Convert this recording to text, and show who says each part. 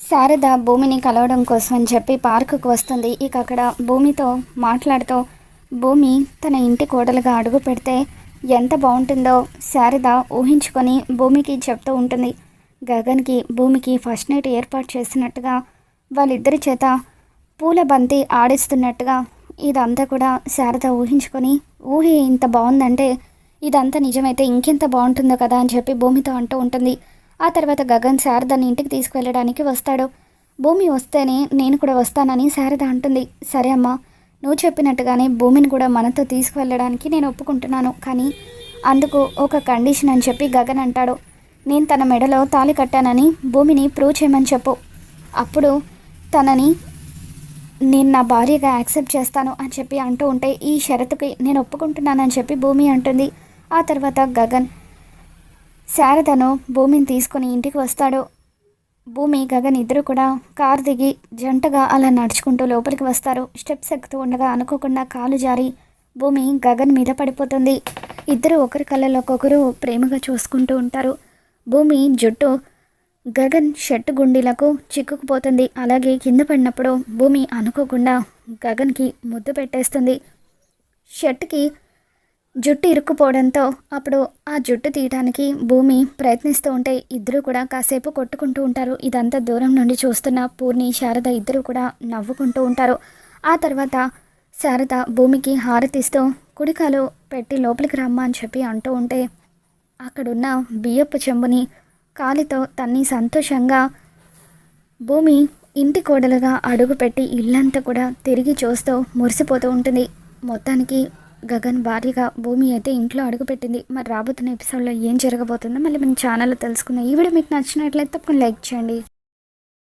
Speaker 1: శారద భూమిని కలవడం కోసం అని చెప్పి పార్కుకు వస్తుంది. ఇక అక్కడ భూమితో మాట్లాడుతూ భూమి తన ఇంటి కోడలుగా అడుగు పెడితే ఎంత బాగుంటుందో శారద ఊహించుకొని భూమికి చెప్తూ ఉంటుంది. గగన్కి భూమికి ఫస్ట్ నైట్ ఏర్పాటు చేసినట్టుగా వాళ్ళిద్దరి చేత పూల బంతి ఆడిస్తున్నట్టుగా ఇదంతా కూడా శారద ఊహించుకొని ఊహ ఇంత బాగుందంటే ఇదంతా నిజమైతే ఇంకెంత బాగుంటుందో కదా అని చెప్పి భూమితో అంటూ ఉంటుంది. ఆ తర్వాత గగన్ శారదని ఇంటికి తీసుకువెళ్ళడానికి వస్తాడు. భూమి వస్తేనే నేను కూడా వస్తానని శారద అంటుంది. సరే అమ్మా నువ్వు చెప్పినట్టుగానే భూమిని కూడా మనతో తీసుకువెళ్ళడానికి నేను ఒప్పుకుంటున్నాను. కానీ అందుకు ఒక కండిషన్ అని చెప్పి గగన్ అంటాడు. నేను తన మెడలో తాళి కట్టానని భూమిని ప్రూవ్ చేయమని చెప్పు. అప్పుడు తనని నేను నా భార్యగా యాక్సెప్ట్ చేస్తాను అని చెప్పి అంటూ ఉంటే ఈ షరతుకి నేను ఒప్పుకుంటున్నానని చెప్పి భూమి అంటుంది. ఆ తర్వాత గగన్ శారదను భూమిని తీసుకొని ఇంటికి వస్తాడు. భూమి గగన్ ఇద్దరు కూడా కారు దిగి జంటగా అలా నడుచుకుంటూ లోపలికి వస్తారు. స్టెప్స్ ఎక్కుతూ ఉండగా అనుకోకుండా కాలు జారి భూమి గగన్ మీద పడిపోతుంది. ఇద్దరు ఒకరి కళ్ళలోకొకరు ప్రేమగా చూసుకుంటూ ఉంటారు. భూమి జుట్టు గగన్ షర్టు గుండీలకు చిక్కుకుపోతుంది. అలాగే కింద పడినప్పుడు భూమి అనుకోకుండా గగన్కి ముద్దు పెట్టేస్తుంది. షర్ట్కి జుట్టు ఇరుక్కుపోవడంతో అప్పుడు ఆ జుట్టు తీయడానికి భూమి ప్రయత్నిస్తూ ఉంటే ఇద్దరు కూడా కాసేపు కొట్టుకుంటూ ఉంటారు. ఇదంతా దూరం నుండి చూస్తున్న పూర్ణి శారద ఇద్దరు కూడా నవ్వుకుంటూ ఉంటారు. ఆ తర్వాత శారద భూమికి హారతిస్తూ కుడికాలు పెట్టి లోపలికి రమ్మా అని చెప్పి అంటూ ఉంటే అక్కడున్న బియ్యపు చెంబుని కాలితో తన్ని సంతోషంగా భూమి ఇంటి కోడలుగా అడుగుపెట్టి ఇల్లంతా కూడా తిరిగి చూస్తూ మురిసిపోతూ ఉంటుంది. మొత్తానికి గగన్ భారీగా భూమి అయితే ఇంట్లో అడుగుపెట్టింది మరి రాబోతున్న ఎపిసోడ్లో ఏం జరగబోతుందో మళ్ళీ మన ఛానల్లో తెలుసుకుందాం. ఈ వీడియో మీకు నచ్చినట్లయితే తప్పకుండా లైక్ చేయండి.